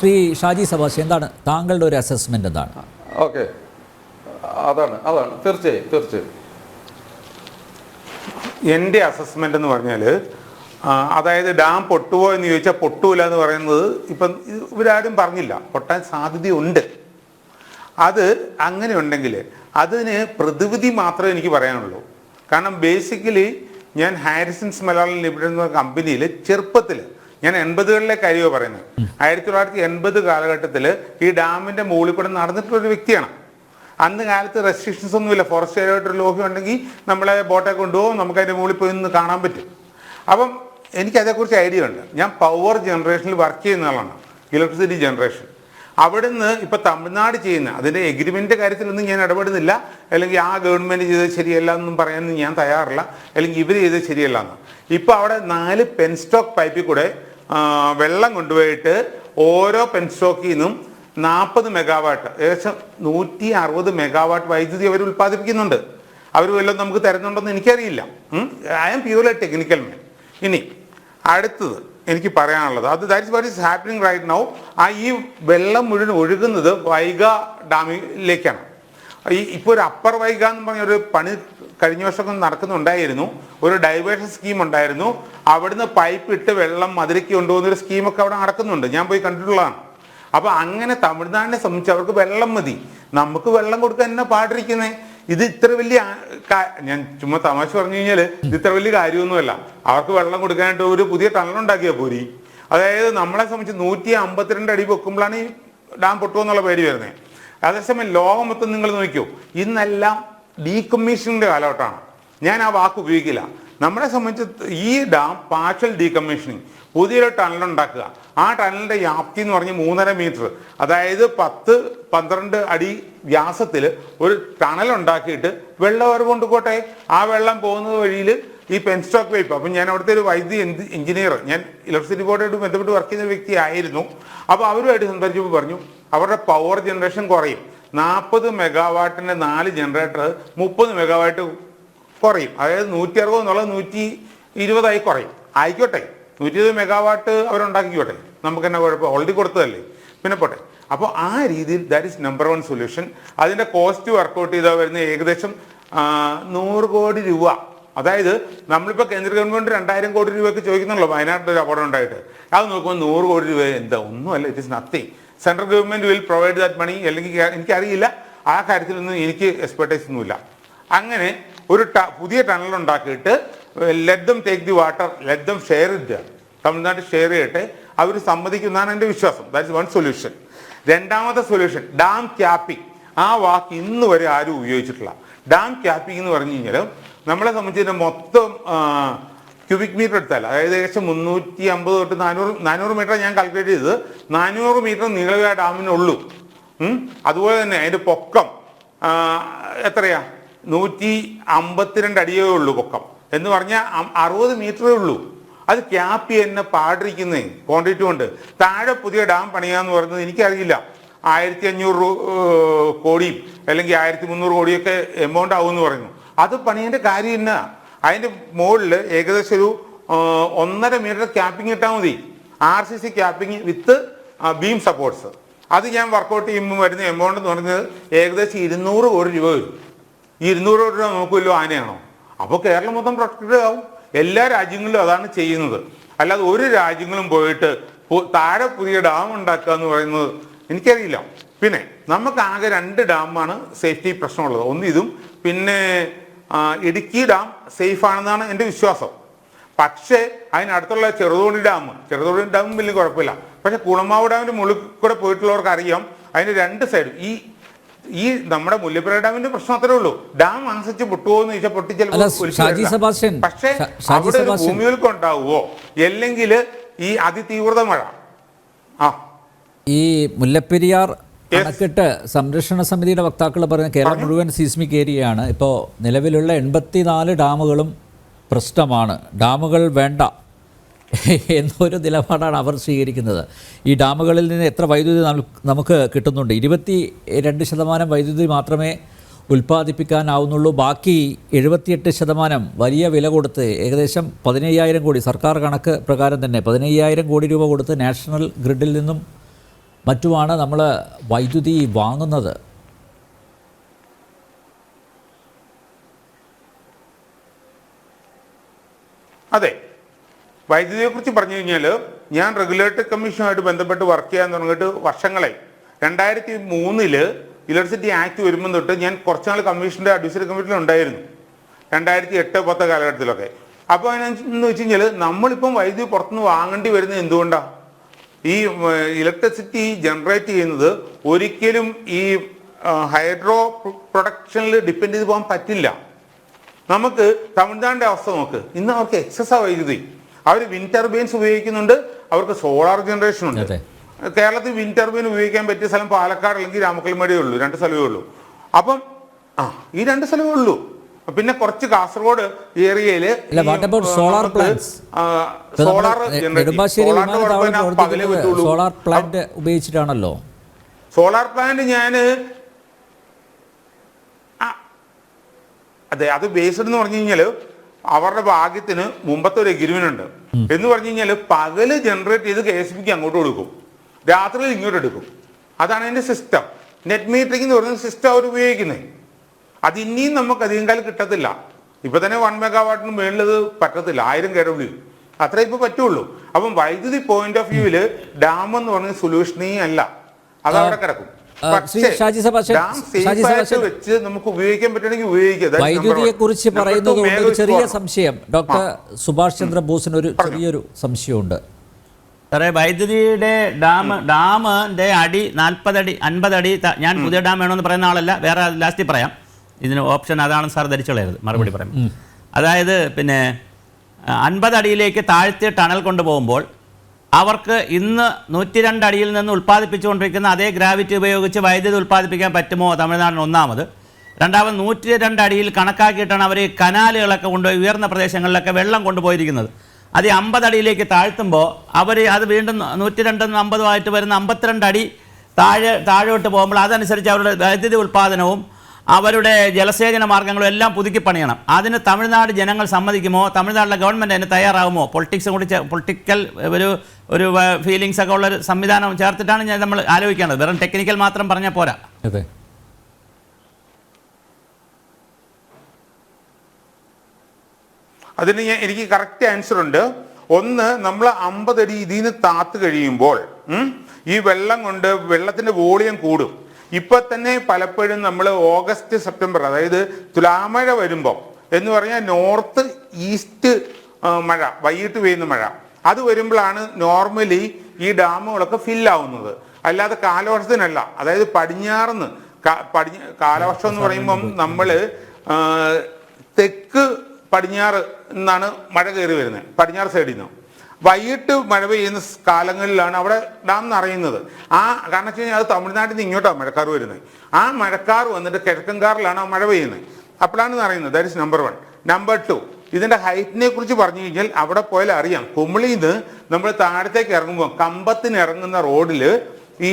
ശ്രീ ഷാജി സബാഷ് എന്താണ് താങ്കളുടെ ഒരു അസസ്മെന്റ് എന്താണ്? ഓക്കെ. അതാണ് അതാണ്. തീർച്ചയായും തീർച്ചയായും. എന്റെ അസസ്മെന്റ് എന്ന് പറഞ്ഞാൽ അതായത് ഡാം പൊട്ടുവോ എന്ന് ചോദിച്ചാൽ പൊട്ടൂല എന്ന് പറയുന്നത് ഇപ്പം ഇവരാരും പറഞ്ഞില്ല. പൊട്ടാൻ സാധ്യതയുണ്ട്. അത് അങ്ങനെ ഉണ്ടെങ്കിൽ അതിന് പ്രതിവിധി മാത്രമേ എനിക്ക് പറയാനുള്ളൂ. കാരണം ബേസിക്കലി ഞാൻ ഹാരിസൺസ് മലയാളം ലിമിറ്റഡ് എന്ന കമ്പനിയിൽ ചെറുപ്പത്തിൽ ഞാൻ എൺപതുകളിലെ കാര്യമാണ് പറയുന്നത്. ആയിരത്തി തൊള്ളായിരത്തി എൺപത് കാലഘട്ടത്തിൽ ഈ ഡാമിന്റെ മുകളിൽ കൂടെ നടന്നിട്ടുള്ള ഒരു വ്യക്തിയാണ്. അന്ന് കാലത്ത് റെസ്ട്രിക്ഷൻസ് ഒന്നുമില്ല. ഫോറസ്റ്റ് ഏരിയായിട്ടൊരു ലോഹ്യം ഉണ്ടെങ്കിൽ നമ്മളെ ബോട്ടെ കൊണ്ടുപോകും. നമുക്ക് അതിന്റെ മുകളിൽ പോയി നിന്ന് കാണാൻ പറ്റും. അപ്പം എനിക്ക് അതേക്കുറിച്ച് ഐഡിയ ഉണ്ട്. ഞാൻ പവർ ജനറേഷനിൽ വർക്ക് ചെയ്യുന്ന ആളാണ്. ഇലക്ട്രിസിറ്റി ജനറേഷൻ അവിടുന്ന് ഇപ്പൊ തമിഴ്നാട് ചെയ്യുന്ന അതിന്റെ എഗ്രിമെന്റ് കാര്യത്തിലൊന്നും ഞാൻ ഇടപെടുന്നില്ല. അല്ലെങ്കിൽ ആ ഗവൺമെന്റ് ചെയ്തത് ശരിയല്ല എന്നും പറയാനൊന്നും ഞാൻ തയ്യാറില്ല. അല്ലെങ്കിൽ ഇവർ ചെയ്തത് ശരിയല്ല എന്ന്. ഇപ്പൊ അവിടെ നാല് പെൻ സ്റ്റോക്ക് പൈപ്പിൽ കൂടെ വെള്ളം കൊണ്ടുപോയിട്ട് ഓരോ പെൻ സ്റ്റോക്കിൽ നിന്നും നാൽപ്പത് മെഗാവാട്ട് ഏകദേശം നൂറ്റി അറുപത് മെഗാവാട്ട് വൈദ്യുതി അവർ ഉൽപ്പാദിപ്പിക്കുന്നുണ്ട്. അവർ വല്ലതും നമുക്ക് തരുന്നുണ്ടെന്ന് എനിക്കറിയില്ല. I am purely technical man ഇനി അടുത്തത്. എനിക്ക് പറയാനുള്ളത്. അത് that is what is happening right now ആ ഈ വെള്ളം മുഴുവൻ ഒഴുകുന്നത് വൈഗ ഡാമിലേക്കാണ്. ഈ ഇപ്പോൾ ഒരു അപ്പർ വൈഗ എന്ന് പറഞ്ഞ ഒരു പണി കഴിഞ്ഞ വർഷമൊക്കെ നടക്കുന്നുണ്ടായിരുന്നു. ഒരു ഡൈവേർഷൻ സ്കീം ഉണ്ടായിരുന്നു. അവിടുന്ന് പൈപ്പ് ഇട്ട് വെള്ളം മധുരയ്ക്ക് കൊണ്ടുപോകുന്നൊരു സ്കീമൊക്കെ അവിടെ നടക്കുന്നുണ്ട്. ഞാൻ പോയി കണ്ടിട്ടുള്ളതാണ്. അപ്പൊ അങ്ങനെ തമിഴ്നാടിനെ സംബന്ധിച്ച് അവർക്ക് വെള്ളം മതി. നമുക്ക് വെള്ളം കൊടുക്കാൻ എന്നാ പാടിരിക്കുന്നേ? ഇത് ഇത്ര വലിയ ഞാൻ ചുമ്മാ തമാശ പറഞ്ഞു കഴിഞ്ഞാൽ ഇത് ഇത്ര വലിയ കാര്യമൊന്നുമല്ല. അവർക്ക് വെള്ളം കൊടുക്കാനായിട്ട് ഒരു പുതിയ ടണൽ ഉണ്ടാക്കിയ പോരി. അതായത് നമ്മളെ സംബന്ധിച്ച് നൂറ്റി അമ്പത്തിരണ്ട് അടി പൊക്കുമ്പോഴാണ് ഈ ഡാം പൊട്ടുമെന്നുള്ള പേര് വരുന്നത് അതേസമയം ലോകം മൊത്തം നിങ്ങൾ നോക്കിയോ ഇന്നെല്ലാം ഡീകമ്മീഷനിന്റെ കാലഘട്ടമാണ്. ഞാൻ ആ വാക്ക് ഉപയോഗിക്കില്ല. നമ്മളെ സംബന്ധിച്ച് ഈ ഡാം പാർഷ്യൽ ഡീകമ്മീഷനിങ് പുതിയൊരു ടണൽ ഉണ്ടാക്കുക. ആ ടണലിന്റെ വ്യാപ്തി എന്ന് പറഞ്ഞ് മൂന്നര മീറ്റർ. അതായത് പത്ത് പന്ത്രണ്ട് അടി വ്യാസത്തിൽ ഒരു ടണൽ ഉണ്ടാക്കിയിട്ട് വെള്ളം അവർ കൊണ്ടുപോട്ടെ ആ വെള്ളം പോകുന്ന വഴിയിൽ ഈ പെൻസ്റ്റോക്ക് പൈപ്പ് അപ്പം ഞാൻ അവിടുത്തെ ഒരു വൈദ്യുതി എഞ്ചിനീയർ ഞാൻ ഇലക്ട്രിസിറ്റി ബോർഡായിട്ട് ബന്ധപ്പെട്ട് വർക്ക് ചെയ്യുന്ന വ്യക്തി ആയിരുന്നു. അപ്പോൾ അവരുമായിട്ട് സംസാരിച്ചപ്പോൾ പറഞ്ഞു അവരുടെ പവർ ജനറേഷൻ കുറയും. നാൽപ്പത് മെഗാവാട്ടിന്റെ നാല് ജനറേറ്റർ മുപ്പത് മെഗാവാട്ട് കുറയും. അതായത് നൂറ്റി അറുപത് എന്നുള്ളത് നൂറ്റി ഇരുപതായി കുറയും. ആയിക്കോട്ടെ. നൂറ്റി ഇരുപത് മെഗാവാട്ട് അവരുണ്ടാക്കിക്കോട്ടെ. നമുക്ക് തന്നെ കുഴപ്പം? ഓൾറെഡി കൊടുത്തതല്ലേ? പിന്നെ പോട്ടെ. അപ്പോൾ ആ രീതിയിൽ that is number one solution അതിന്റെ കോസ്റ്റ് വർക്കൗട്ട് ചെയ്താൽ വരുന്ന ഏകദേശം നൂറ് കോടി രൂപ. അതായത് നമ്മളിപ്പോൾ കേന്ദ്ര ഗവൺമെന്റ് രണ്ടായിരം കോടി രൂപയ്ക്ക് ചോദിക്കുന്നുള്ളൂ വയനാട്ടിൽ ഒരു അപകടം ഉണ്ടായിട്ട്. അത് നോക്കുമ്പോൾ നൂറ് കോടി രൂപ എന്താ? ഒന്നുമല്ല it is nothing central government will provide that money അല്ലെങ്കിൽ എനിക്കറിയില്ല. ആ കാര്യത്തിലൊന്നും എനിക്ക് എക്സ്പെർട്ടൈസ് ഒന്നുമില്ല. അങ്ങനെ ഒരു ട- പുതിയ ടണൽ ഉണ്ടാക്കിയിട്ട് let them take the water let them share it തമിഴ്നാട്ടിൽ ഷെയർ ചെയ്യട്ടെ. അവർ സമ്മതിക്കുന്നതാണ് എന്റെ വിശ്വാസം. ദാറ്റ്സ് വൺ സൊല്യൂഷൻ രണ്ടാമത്തെ സൊല്യൂഷൻ ഡാം ക്യാപ്പിംഗ് ആ വാക്ക് ഇന്ന് വരെ ആരും ഉപയോഗിച്ചിട്ടില്ല. ഡാം ക്യാപ്പിംഗ് എന്ന് പറഞ്ഞു കഴിഞ്ഞാൽ നമ്മളെ സംബന്ധിച്ച് മൊത്തം ക്യൂബിക് മീറ്റർ എടുത്താൽ അതായത് ഏകദേശം മുന്നൂറ്റി അമ്പത് തൊട്ട് നാനൂറ് നാനൂറ് മീറ്റർ ഞാൻ കാൽക്കുലേറ്റ് ചെയ്തത്. നാനൂറ് മീറ്റർ നീളവേ ആ ഡാമിനുള്ളൂ. അതുപോലെ തന്നെ അതിന്റെ പൊക്കം എത്രയാ? നൂറ്റി അമ്പത്തിരണ്ട് അടിയേ ഉള്ളൂ പൊക്കം. എന്ന് പറഞ്ഞാൽ അറുപത് മീറ്ററേ ഉള്ളൂ. അത് ക്യാപ്പ് എന്നെ പാടിരിക്കുന്നേ ക്വാണ്ടിറ്റി കൊണ്ട്. താഴെ പുതിയ ഡാം പണിയാന്ന് പറയുന്നത് എനിക്കറിയില്ല. ആയിരത്തി അഞ്ഞൂറ് കോടിയും അല്ലെങ്കിൽ ആയിരത്തി മുന്നൂറ് കോടിയൊക്കെ എമൗണ്ട് ആവുമെന്ന് പറയുന്നു. അത് പണിയേണ്ട കാര്യം എന്നാ? അതിന്റെ മുകളിൽ ഏകദേശം ഒരു ഒന്നര മീറ്റർ ക്യാപ്പിംഗ് ഇട്ടാൽ മതി. R C C capping with beam supports അത് ഞാൻ വർക്കൗട്ട് ചെയ്യുമ്പോൾ വരുന്ന എമൗണ്ട് എന്ന് പറയുന്നത് ഏകദേശം ഇരുന്നൂറ് കോടി രൂപ വരും. ഈ ഇരുന്നൂറ് കോടി രൂപ നോക്കുമല്ലോ ആനയാണോ? അപ്പോൾ കേരളം മൊത്തം പ്രൊട്ടക്റ്റഡ് ആവും എല്ലാ രാജ്യങ്ങളിലും അതാണ് ചെയ്യുന്നത്. അല്ലാതെ ഒരു രാജ്യങ്ങളും പോയിട്ട് താഴെ പുതിയ ഡാം ഉണ്ടാക്കുക എന്ന് പറയുന്നത് എനിക്കറിയില്ല. പിന്നെ നമുക്ക് ആകെ രണ്ട് ഡാമാണ് സേഫ്റ്റി പ്രശ്നമുള്ളത്. ഒന്ന് ഇതും പിന്നെ ഇടുക്കി ഡാം സേഫ് ആണെന്നാണ് എന്റെ വിശ്വാസം. പക്ഷേ അതിനടുത്തുള്ള ചെറുതോണി ഡാം ചെറുതോണി ഡാം വലിയ കുഴപ്പമില്ല. പക്ഷെ കുളമാവ് ഡാമിന്റെ മുകളിൽ കൂടെ പോയിട്ടുള്ളവർക്ക് അറിയാം അതിന്റെ രണ്ട് സൈഡും ഈ ഈ നമ്മുടെ മുല്ലപ്പുഴ ഡാമിന്റെ പ്രശ്നം അത്രേ ഉള്ളൂ. ഡാം അനുസരിച്ച് പൊട്ടുവോ എന്ന് ചോദിച്ചാൽ പൊട്ടി ചിലപ്പോൾ അല്ല, ഒലിച്ചു ഷാജി പക്ഷേ അവിടെ ഒരു സെബാസ്റ്റ്യൻ. ഉണ്ടാവുമോ അല്ലെങ്കിൽ ഈ അതിതീവ്രത മഴ. ആ. ഈ മുല്ലപ്പെരിയാർ. അണക്കെട്ട് സംരക്ഷണ സമിതിയുടെ വക്താക്കൾ പറയുന്ന കേരളം മുഴുവൻ സീസ്മിക് ഏരിയയാണ്. ഇപ്പോൾ നിലവിലുള്ള എൺപത്തിനാല് ഡാമുകളും പ്രശ്നമാണ്. ഡാമുകൾ വേണ്ട. എന്നൊരു നിലപാടാണ് അവർ സ്വീകരിക്കുന്നത്. ഈ ഡാമുകളിൽ നിന്ന് എത്ര വൈദ്യുതി നമുക്ക് കിട്ടുന്നുണ്ട്? ഇരുപത്തി രണ്ട് ശതമാനം വൈദ്യുതി മാത്രമേ ഉൽപ്പാദിപ്പിക്കാനാവുന്നുള്ളൂ. ബാക്കി എഴുപത്തിയെട്ട് ശതമാനം വലിയ വില കൊടുത്ത് ഏകദേശം പതിനയ്യായിരം കോടി സർക്കാർ കണക്ക് പ്രകാരം തന്നെ പതിനയ്യായിരം കോടി രൂപ കൊടുത്ത് നാഷണൽ ഗ്രിഡിൽ നിന്നും മറ്റുമാണ് നമ്മൾ വൈദ്യുതി വാങ്ങുന്നത്. അതെ. വൈദ്യുതിയെക്കുറിച്ച് പറഞ്ഞു കഴിഞ്ഞാൽ ഞാൻ റെഗുലേറ്ററി കമ്മീഷനുമായിട്ട് ബന്ധപ്പെട്ട് വർക്ക് ചെയ്യാൻ തുടങ്ങിയിട്ട് വർഷങ്ങളായി. രണ്ടായിരത്തി മൂന്നിൽ ഇലക്ട്രിസിറ്റി ആക്ട് വരുമ്പോൾ തൊട്ട് ഞാൻ കുറച്ച് നാൾ കമ്മീഷന്റെ അഡ്വൈസറി കമ്മിറ്റിയിൽ ഉണ്ടായിരുന്നു. രണ്ടായിരത്തി എട്ട് പത്ത് കാലഘട്ടത്തിലൊക്കെ. അപ്പോൾ അതിനെന്ന് വെച്ച് കഴിഞ്ഞാൽ നമ്മളിപ്പം വൈദ്യുതി പുറത്തുനിന്ന് വാങ്ങേണ്ടി വരുന്നത് എന്തുകൊണ്ടാണ് ഈ ഇലക്ട്രിസിറ്റി ജനറേറ്റ് ചെയ്യുന്നത് ഒരിക്കലും ഈ ഹൈഡ്രോ പ്രൊഡക്ഷനിൽ ഡിപ്പെൻഡ് ചെയ്ത് പോകാൻ പറ്റില്ല. നമുക്ക് തമിഴ്നാടിന്റെ അവസ്ഥ നോക്ക്. ഇന്ന് അവർക്ക് എക്സസ് വൈദ്യുതി. അവർ വിൻഡ് ടർബൈൻസ് ഉപയോഗിക്കുന്നുണ്ട്. അവർക്ക് സോളാർ ജനറേഷൻ ഉണ്ട്. കേരളത്തിൽ വിൻഡ് ടർബൈൻ ഉപയോഗിക്കാൻ പറ്റിയ സ്ഥലം പാലക്കാട് അല്ലെങ്കിൽ രാമക്കൽമേടേ ഉള്ളൂ. രണ്ട് സ്ഥലമേ ഉള്ളൂ. അപ്പം ആ ഈ രണ്ട് സ്ഥലമേ ഉള്ളൂ. പിന്നെ കുറച്ച് കാസർഗോഡ് ഏരിയയിൽ? സോളാർ പ്രവർത്തിക്കുന്നത് സോളാർ പ്ലാന്റ് ഉപയോഗിച്ചിട്ടാണല്ലോ? സോളാർ പ്ലാന്റ് ഞാൻ ആ, അതെ അത് ബേസ്ഡ് എന്ന് പറഞ്ഞു കഴിഞ്ഞാൽ അവരുടെ ഭാഗ്യത്തിന് മുമ്പത്തെ ഒരു എഗ്രിമെന്റ് ഉണ്ട്. എന്ന് പറഞ്ഞു കഴിഞ്ഞാൽ പകൽ ജനറേറ്റ് ചെയ്ത് കെ എസ് ബിക്ക് അങ്ങോട്ട് കൊടുക്കും. രാത്രിയിൽ ഇങ്ങോട്ട് എടുക്കും. അതാണ് അതിന്റെ സിസ്റ്റം നെറ്റ് മീറ്ററിംഗ് എന്ന് പറയുന്ന സിസ്റ്റം അവർ ഉപയോഗിക്കുന്നത് അത് ഇനിയും നമുക്ക് അധികം കാലം കിട്ടത്തില്ല. ഇപ്പൊ തന്നെ വൺ മെഗാവാട്ടിന് മേളിലത് പറ്റത്തില്ല. ആയിരം കെ ഡബ്ല്യു. അത്രേ ഇപ്പൊ പറ്റുള്ളൂ. അപ്പം വൈദ്യുതി പോയിന്റ് ഓഫ് വ്യൂവിൽ ഡാം എന്ന് പറഞ്ഞ സൊല്യൂഷനേ അല്ല. അത് അവിടെ കിടക്കും. വെച്ച് നമുക്ക് ഉപയോഗിക്കാൻ ഉപയോഗിക്കുക. വൈദ്യുതിയെ കുറിച്ച് പറയുന്നത് കൊണ്ട് ഒരു ചെറിയ സംശയം. ഡോക്ടർ സുഭാഷ് ചന്ദ്ര ബോസിന് ഒരു ചെറിയൊരു സംശയമുണ്ട്. സാറേ വൈദ്യുതിയുടെ ഡാം ഡാമിന്റെ അടി നാൽപ്പതടി അൻപതടി ഞാൻ പുതിയ ഡാം വേണമെന്ന് പറയുന്ന ആളല്ല. വേറെ ലാസ്റ്റിൽ പറയാം. ഇതിന് ഓപ്ഷൻ അതാണ് സാർ ധരിച്ചുള്ളത് മറുപടി പറയാം. അതായത് പിന്നെ അൻപതടിയിലേക്ക് താഴ്ത്തി ടണൽ കൊണ്ടുപോകുമ്പോൾ അവർക്ക് ഇന്ന് നൂറ്റി രണ്ടടിയിൽ നിന്ന് ഉൽപ്പാദിപ്പിച്ചുകൊണ്ടിരിക്കുന്ന അതേ ഗ്രാവിറ്റി ഉപയോഗിച്ച് വൈദ്യുതി ഉൽപ്പാദിപ്പിക്കാൻ പറ്റുമോ? തമിഴ്നാടിന് ഒന്നാമത്. രണ്ടാമത് നൂറ്റി രണ്ടടിയിൽ കണക്കാക്കിയിട്ടാണ് അവർ ഈ കനാലുകളൊക്കെ കൊണ്ടുപോയി ഉയർന്ന പ്രദേശങ്ങളിലൊക്കെ വെള്ളം കൊണ്ടുപോയിരിക്കുന്നത്. അത് അമ്പതടിയിലേക്ക് താഴ്ത്തുമ്പോൾ അവർ അത് വീണ്ടും നൂറ്റി രണ്ടെന്ന് അമ്പതുമായിട്ട് വരുന്ന അമ്പത്തിരണ്ട് അടി താഴെ താഴോട്ട് പോകുമ്പോൾ അതനുസരിച്ച് അവരുടെ വൈദ്യുതി ഉൽപ്പാദനവും അവരുടെ ജലസേചന മാർഗങ്ങളും എല്ലാം പുതുക്കി പണിയണം. അതിന് തമിഴ്നാട് ജനങ്ങൾ സമ്മതിക്കുമോ? തമിഴ്നാട്ടിലെ ഗവൺമെന്റ് അതിന് തയ്യാറാകുമോ പൊളിറ്റിക്സും കൂടി പൊളിറ്റിക്കൽ ഒരു ഒരു ഫീലിങ്സ് ഒക്കെ ഉള്ള ഒരു സംവിധാനം ചേർത്തിട്ടാണ് ഞാൻ നമ്മൾ ആലോചിക്കേണ്ടത്. വെറും ടെക്നിക്കൽ മാത്രം പറഞ്ഞാൽ പോരാ. അതെ. അതിന് ഞാൻ എനിക്ക് കറക്റ്റ് ആൻസർ ഉണ്ട്. ഒന്ന് നമ്മൾ അമ്പതടി ഇതിൽ നിന്ന് താത്ത് കഴിയുമ്പോൾ ഈ വെള്ളം കൊണ്ട് വെള്ളത്തിന്റെ വോളിയം കൂടും. ഇപ്പൊ തന്നെ പലപ്പോഴും നമ്മൾ ഓഗസ്റ്റ് സെപ്റ്റംബർ അതായത് തുലാമഴ വരുമ്പോൾ എന്ന് പറഞ്ഞാൽ നോർത്ത് ഈസ്റ്റ് മഴ വൈകിട്ട് പെയ്യുന്ന മഴ. അത് വരുമ്പോഴാണ് നോർമലി ഈ ഡാമുകളൊക്കെ ഫില്ലാവുന്നത്. അല്ലാതെ കാലവർഷത്തിനല്ല അതായത് പടിഞ്ഞാറുന്ന് പടിഞ്ഞ കാലവർഷം എന്ന് പറയുമ്പം നമ്മൾ തെക്ക് പടിഞ്ഞാറ് എന്നാണ് മഴ കയറി വരുന്നത് പടിഞ്ഞാറ് സൈഡിൽ നിന്ന്. വൈകിട്ട് മഴ പെയ്യുന്ന കാലങ്ങളിലാണ് അവിടെ ഡാം നിറയുന്നത്. ആ കാരണം വെച്ച് കഴിഞ്ഞാൽ അത് തമിഴ്നാട്ടിൽ നിന്ന് ഇങ്ങോട്ടാണ് മഴക്കാർ വരുന്നത്. ആ മഴക്കാർ വന്നിട്ട് കിഴക്കൻകാറിലാണ് ആ മഴ പെയ്യുന്നത്. അപ്പോഴാണ് നിറയുന്നത് that is number one number two ഇതിന്റെ ഹൈറ്റിനെ കുറിച്ച് പറഞ്ഞു കഴിഞ്ഞാൽ അവിടെ പോയാൽ അറിയാം. കുമിളിന്ന് നമ്മൾ താഴത്തേക്ക് ഇറങ്ങുമ്പോൾ കമ്പത്തിന് ഇറങ്ങുന്ന റോഡിൽ ഈ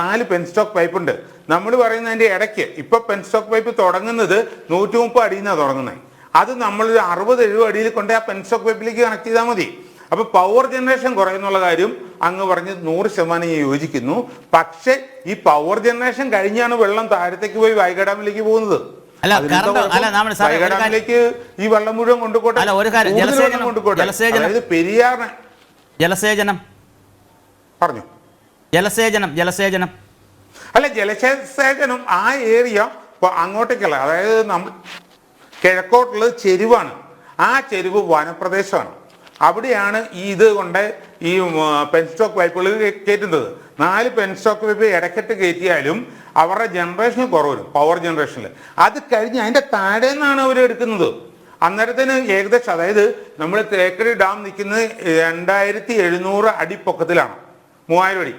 നാല് പെൻസ്റ്റോക്ക് പൈപ്പ് ഉണ്ട്. നമ്മൾ പറയുന്നതിന്റെ ഇടയ്ക്ക് ഇപ്പൊ പെൻസ്റ്റോക്ക് പൈപ്പ് തുടങ്ങുന്നത് നൂറ്റി മുപ്പത് അടിയിൽ നിന്നാണ് തുടങ്ങുന്നത്. അത് നമ്മൾ ഒരു അറുപത് എഴുപത് അടിയിൽ കൊണ്ട് ആ പെൻസ്റ്റോക്ക് പൈപ്പിലേക്ക് കണക്ട് ചെയ്താൽ മതി. അപ്പൊ പവർ ജനറേഷൻ കുറയുന്നുള്ള കാര്യം അങ്ങ് പറഞ്ഞ് നൂറ് ശതമാനം ഞാൻ യോജിക്കുന്നു. പക്ഷെ ഈ പവർ ജനറേഷൻ കഴിഞ്ഞാണ് വെള്ളം താഴത്തേക്ക് പോയി വൈഗ ഡാമിലേക്ക് പോകുന്നത്. അല്ല, അതിനെന്താ അല്ല, നമ്മൾ സാറേ, വൈഗ ഡാമിലേക്ക് ഈ വെള്ളം മുഴുവൻ കൊണ്ടുപോട്ടെ? കൊണ്ടുപോട്ടെ? അതായത് പെരിയാറിനെ. ജലസേചനം. പറഞ്ഞു. ജലസേചനം ജലസേചനം. അല്ല ജലസേചനം ആ ഏരിയ അങ്ങോട്ടേക്കുള്ള അതായത് നമ്മൾ കിഴക്കോട്ടുള്ളത് ചെരുവാണ്. ആ ചെരുവ് വനപ്രദേശമാണ്. അവിടെയാണ് ഈ ഇത് കൊണ്ട് ഈ പെൻ സ്റ്റോക്ക് പൈപ്പുകൾ കയറ്റുന്നത്. നാല് പെൻ സ്റ്റോക്ക് പൈപ്പ് ഇടയ്ക്കിട്ട് കയറ്റിയാലും അവരുടെ ജനറേഷൻ കുറവ് വരും പവർ ജനറേഷനിൽ അത് കഴിഞ്ഞ് അതിന്റെ താഴെ നിന്നാണ് അവർ എടുക്കുന്നത്. അന്നേരത്തിന് ഏകദേശം അതായത് നമ്മൾ തേക്കടി ഡാം നിൽക്കുന്നത് രണ്ടായിരത്തി എഴുന്നൂറ് അടി പൊക്കത്തിലാണ്. മൂവായിരം അടി.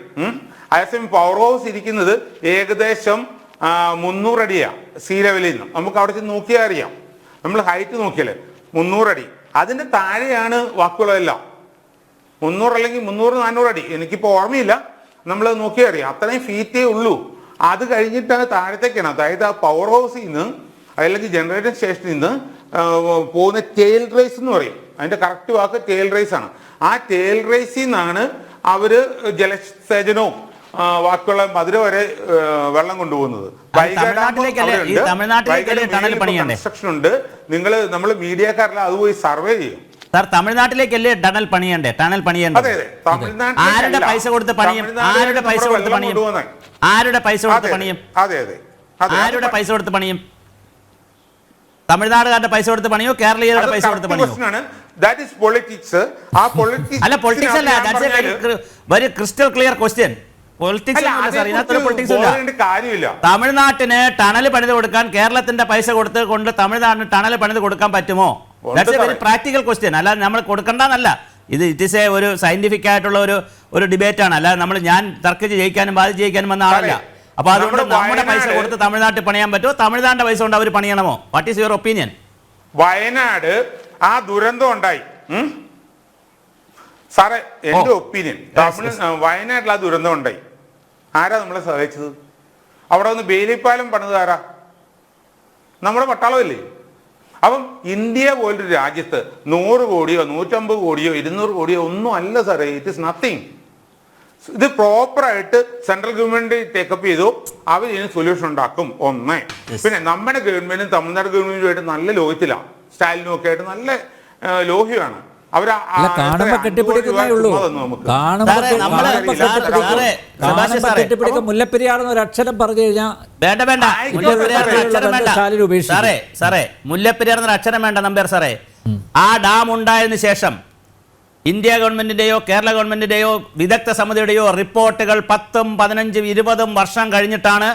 അതേസമയം പവർ ഹൗസ് ഇരിക്കുന്നത് ഏകദേശം മുന്നൂറടിയാണ് സീ ലെവലിൽ നിന്ന്. നമുക്ക് അവിടെ നോക്കിയാൽ അറിയാം. നമ്മൾ ഹൈറ്റ് നോക്കിയാൽ മുന്നൂറ് അടി അതിന്റെ താഴെയാണ് വാക്കുകളെല്ലാം. മുന്നൂറ് അല്ലെങ്കിൽ മുന്നൂറ് നാനൂറ് അടി. എനിക്കിപ്പോൾ ഓർമ്മയില്ല. നമ്മൾ നോക്കിയാൽ അറിയാം അത്രയും ഫീറ്റേ ഉള്ളൂ. അത് കഴിഞ്ഞിട്ടാണ് താഴത്തേക്കാണ്. അതായത് ആ പവർ ഹൗസിൽ നിന്ന് അല്ലെങ്കിൽ ജനറേറ്റർ സ്റ്റേഷനിൽ നിന്ന് പോകുന്ന ടെയിൽ റേസ് എന്ന് പറയും. അതിന്റെ കറക്റ്റ് വാക്ക് ടെയിൽ റേസ് ആണ്. ആ ടെയിൽ റേസിൽ നിന്നാണ് അവർ ജലസേചനവും ബാക്കിയുള്ള മധുര വരെ വെള്ളം കൊണ്ടുപോകുന്നത്. കൺസ്ട്രക്ഷൻ ഉണ്ട്. നിങ്ങൾ നമ്മൾ മീഡിയക്കാരെല്ലാം അത് പോയി സർവേ ചെയ്യും. സാർ തമിഴ്നാട്ടിലേക്കല്ലേ ടണൽ പണിയണ്ടേ? ടണൽ പണിയണ്ടേ. ആരുടെ പൈസ കൊടുത്ത് പണിയും? ആരുടെ പൈസ കൊടുത്ത് പണിയും? ആരുടെ പൈസ കൊടുത്ത് പണിയും? ആരുടെ പൈസ കൊടുത്ത് പണിയും? തമിഴ്നാടുകാരുടെ പൈസ കൊടുത്ത് പണിയോ? കേരളീയരുടെ പൈസ കൊടുത്ത് പണിയോ? അല്ല പൊളിറ്റിക്സ് അല്ല. വെരി ക്രിസ്റ്റൽ ക്ലിയർ ക്വസ്റ്റ്യൻ തമിഴ്നാട്ടിന് ടണൽ പണിത് കൊടുക്കാൻ കേരളത്തിന്റെ പൈസ കൊടുത്ത് കൊണ്ട് തമിഴ്നാടിന് ടണൽ പണിത് കൊടുക്കാൻ പറ്റുമോ? പ്രാക്ടിക്കൽ ക്വസ്റ്റ്യൻ അല്ലാതെ നമ്മൾ കൊടുക്കണ്ടെന്നല്ല. ഇത് ഇറ്റ് ഇസ് എ ഒരു സയന്റിഫിക് ആയിട്ടുള്ള ഒരു ഒരു ഡിബേറ്റ് ആണ്. അല്ലാതെ നമ്മൾ ഞാൻ തർക്കിച്ച് ജയിക്കാനും ബാധിച്ച് ജയിക്കാനും വന്ന ആളല്ല. അപ്പൊ അതുകൊണ്ട് നമ്മുടെ പൈസ കൊടുത്ത് തമിഴ്നാട്ടിൽ പണിയാൻ പറ്റുമോ? തമിഴ്നാടിന്റെ പൈസ കൊണ്ട് അവർ പണിയണമോ? What is your opinion Wayanad ആ ദുരന്തം ഉണ്ടായി. സാറേ എന്റെ. ഒപ്പീനിയൻ തമിഴ് വയനാട്ടിൽ ആ ദുരന്തം ഉണ്ടായി. ആരാ നമ്മളെ സഹായിച്ചത്? അവിടെ ഒന്ന് ബേലിപ്പാലം പണിത് ആരാ? നമ്മുടെ പട്ടാളമല്ലേ? അപ്പം ഇന്ത്യ പോലൊരു രാജ്യത്ത് നൂറ് കോടിയോ നൂറ്റമ്പത് കോടിയോ ഇരുന്നൂറ് കോടിയോ ഒന്നും അല്ല സാറേ. ഇറ്റ് ഇസ് നത്തിങ് ഇത് പ്രോപ്പറായിട്ട് സെൻട്രൽ ഗവൺമെന്റ് ടേക്കപ്പ് ചെയ്തു. അവർ ഇതിന് സൊല്യൂഷൻ ഉണ്ടാക്കും. ഒന്ന്. പിന്നെ നമ്മുടെ ഗവൺമെന്റും തമിഴ്നാട് ഗവൺമെന്റുമായിട്ട് നല്ല ലോഹ്യത്തിലാണ് സ്റ്റാലിനും ഒക്കെ ആയിട്ട് നല്ല ലോഹ്യമാണ് കാണുമ്പോ കെട്ടിപ്പിടിക്കുന്നേ കാണുമ്പോ കെട്ടിപ്പിടിക്കും. ഒരു അക്ഷരം പറഞ്ഞു കഴിഞ്ഞാൽ വേണ്ട വേണ്ട. സാറേ. അക്ഷരം വേണ്ട. സാറേ മുല്ലപ്പെരിയാർ അക്ഷരം വേണ്ട നമ്പ്യാർ സാറേ. ആ ഡാം ഉണ്ടായതിനു ശേഷം ഇന്ത്യ ഗവൺമെന്റിന്റെയോ കേരള ഗവൺമെന്റിന്റെയോ വിദഗ്ധ സമിതിയുടെയോ റിപ്പോർട്ടുകൾ പത്തും പതിനഞ്ചും ഇരുപതും വർഷം കഴിഞ്ഞിട്ടാണ്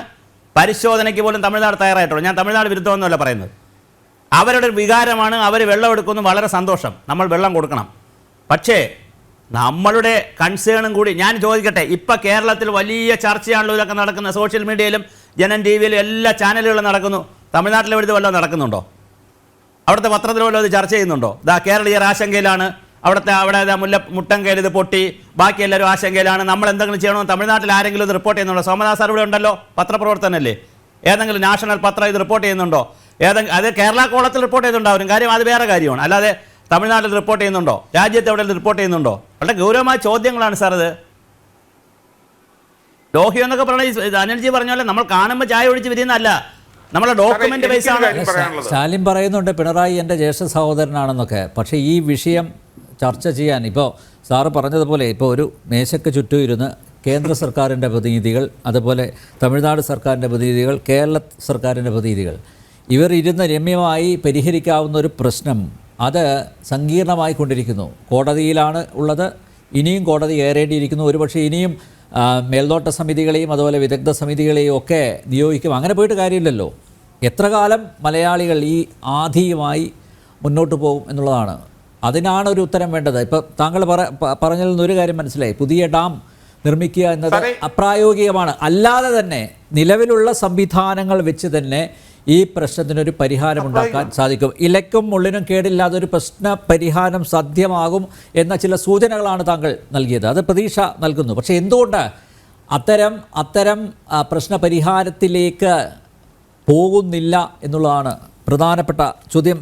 പരിശോധനയ്ക്ക് പോലും തമിഴ്നാട് തയ്യാറായിട്ടുള്ളൂ. ഞാൻ തമിഴ്നാട് വിരുദ്ധമൊന്നുമല്ല പറയുന്നത്. അവരുടെ ഒരു വികാരമാണ് അവർ വെള്ളം എടുക്കുന്നു വളരെ സന്തോഷം. നമ്മൾ വെള്ളം കൊടുക്കണം. പക്ഷേ നമ്മളുടെ കൺസേണും കൂടി ഞാൻ ചോദിക്കട്ടെ ഇപ്പം കേരളത്തിൽ വലിയ ചർച്ചയാണല്ലോ ഇതൊക്കെ നടക്കുന്ന സോഷ്യൽ മീഡിയയിലും ജനൻ ടി വിയിലും എല്ലാ ചാനലുകളും നടക്കുന്നു. തമിഴ്നാട്ടിലെ എവിടുത്തെ വല്ലതും നടക്കുന്നുണ്ടോ? അവിടുത്തെ പത്രത്തിൽ വല്ലതും ചർച്ച ചെയ്യുന്നുണ്ടോ? ദാ കേരളീയർ ആശങ്കയിലാണ്. അവിടുത്തെ അവിടെ മുല്ല മുട്ടങ്കയിൽ ഇത് പൊട്ടി. ബാക്കി എല്ലാവരും ആശങ്കയിലാണ്. നമ്മൾ എന്തെങ്കിലും ചെയ്യണമെന്ന് തമിഴ്നാട്ടിൽ ആരെങ്കിലും ഇത് റിപ്പോർട്ട് ചെയ്യുന്നുണ്ടോ? സോമദാസ് സാർ ഇവിടെ ഉണ്ടല്ലോ പത്രപ്രവർത്തനല്ലേ? ഏതെങ്കിലും നാഷണൽ പത്രം ഇത് റിപ്പോർട്ട് ചെയ്യുന്നുണ്ടോ? ഏതെങ്കിലും അത് കേരള കോളത്തിൽ റിപ്പോർട്ട് ചെയ്യുന്നുണ്ടാവും കാര്യം അത് വേറെ കാര്യമാണ്. അല്ലാതെ തമിഴ്നാട്ടിൽ റിപ്പോർട്ട് ചെയ്യുന്നുണ്ടോ? രാജ്യത്ത് എവിടെ റിപ്പോർട്ട് ചെയ്യുന്നുണ്ടോ? വളരെ ഗൗരവമായ ചോദ്യങ്ങളാണ് സാർ അത് ലോഹ്യം എന്നൊക്കെ പറഞ്ഞാൽ ഇത് അനിൽജി പറഞ്ഞ പോലെ നമ്മൾ കാണുമ്പോൾ ചായ ഒഴിച്ച് വിരിയുന്നതല്ല. നമ്മളെ ഡോക്യുമെന്റ് ബേസ് ആണ് സ്റ്റാലിൻ പറയുന്നുണ്ട് പിണറായി എന്റെ ജ്യേഷ്ഠ സഹോദരനാണെന്നൊക്കെ. പക്ഷേ ഈ വിഷയം ചർച്ച ചെയ്യാൻ ഇപ്പോൾ സാറ് പറഞ്ഞതുപോലെ ഇപ്പോൾ ഒരു മേശയ്ക്ക് ചുറ്റും ഇരുന്ന് കേന്ദ്ര സർക്കാരിന്റെ പ്രതിനിധികൾ അതുപോലെ തമിഴ്നാട് സർക്കാരിന്റെ പ്രതിനിധികൾ കേരള സർക്കാരിന്റെ പ്രതിനിധികൾ. ഇവർ ഇരുന്ന് രമ്യമായി പരിഹരിക്കാവുന്ന ഒരു പ്രശ്നം അത് സങ്കീർണമായി കൊണ്ടിരിക്കുന്നു. കോടതിയിലാണ് ഉള്ളത്. ഇനിയും കോടതി കയറേണ്ടിയിരിക്കുന്നു ഒരുപക്ഷെ ഇനിയും മേൽനോട്ട സമിതികളെയും അതുപോലെ വിദഗ്ധ സമിതികളെയും ഒക്കെ നിയോഗിക്കും. അങ്ങനെ പോയിട്ട് കാര്യമില്ലല്ലോ. എത്ര കാലം മലയാളികൾ ഈ ആധിയുമായി മുന്നോട്ട് പോകും എന്നുള്ളതാണ്. അതിനാണ് ഒരു ഉത്തരം വേണ്ടത്. ഇപ്പം താങ്കൾ പറ പറഞ്ഞതിൽ നിന്ന് ഒരു കാര്യം മനസ്സിലായി. പുതിയ ഡാം നിർമ്മിക്കുക എന്നത് അപ്രായോഗികമാണ്. അല്ലാതെ തന്നെ നിലവിലുള്ള സംവിധാനങ്ങൾ വെച്ച് തന്നെ ഈ പ്രശ്നത്തിനൊരു പരിഹാരം ഉണ്ടാക്കാൻ സാധിക്കും. ഇലക്കും മുള്ളിനും കേടില്ലാതെ ഒരു പ്രശ്ന പരിഹാരം സാധ്യമാകും എന്ന ചില സൂചനകളാണ് താങ്കൾ നൽകിയത്. അത് പ്രതീക്ഷ നൽകുന്നു. പക്ഷേ എന്തുകൊണ്ട് അത്തരം അത്തരം പ്രശ്ന പരിഹാരത്തിലേക്ക് പോകുന്നില്ല എന്നുള്ളതാണ് പ്രധാനപ്പെട്ട ചോദ്യം.